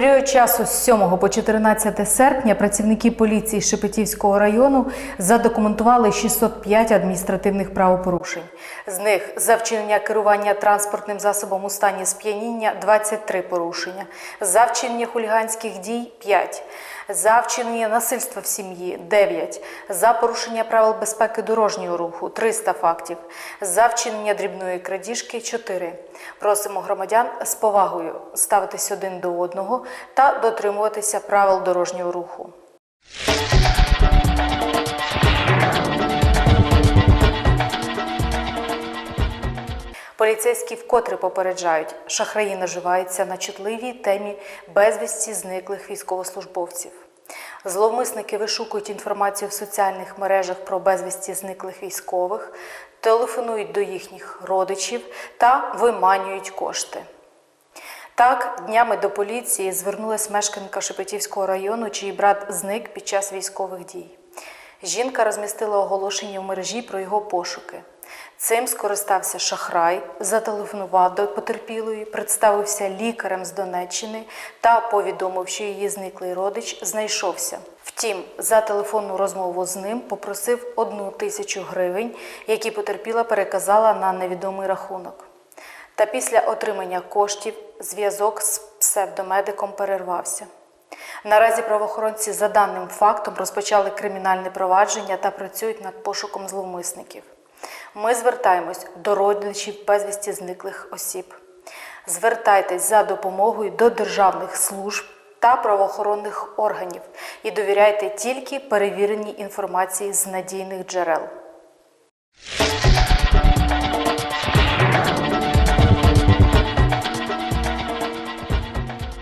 Pero період часу з 7 по 14 серпня працівники поліції Шепетівського району задокументували 605 адміністративних правопорушень. З них за вчинення керування транспортним засобом у стані сп'яніння 23 порушення, за вчинення хуліганських дій 5, за вчинення насильства в сім'ї 9, за порушення правил безпеки дорожнього руху 300 фактів, за вчинення дрібної крадіжки 4. Просимо громадян з повагою ставитись один до одного та дотримуватися правил дорожнього руху. Поліцейські вкотре попереджають, шахраї наживаються на чутливій темі безвісті зниклих військовослужбовців. Зловмисники вишукують інформацію в соціальних мережах про безвісті зниклих військових, телефонують до їхніх родичів та виманюють кошти. Так, днями до поліції звернулась мешканка Шепетівського району, чий брат зник під час військових дій. Жінка розмістила оголошення в мережі про його пошуки. Цим скористався шахрай, зателефонував до потерпілої, представився лікарем з Донеччини та повідомив, що її зниклий родич знайшовся. Втім, за телефонну розмову з ним попросив одну тисячу гривень, які потерпіла переказала на невідомий рахунок. Та після отримання коштів зв'язок з псевдомедиком перервався. Наразі правоохоронці за даним фактом розпочали кримінальне провадження та працюють над пошуком зловмисників. Ми звертаємось до родичів безвісті зниклих осіб. Звертайтесь за допомогою до державних служб та правоохоронних органів і довіряйте тільки перевіреній інформації з надійних джерел.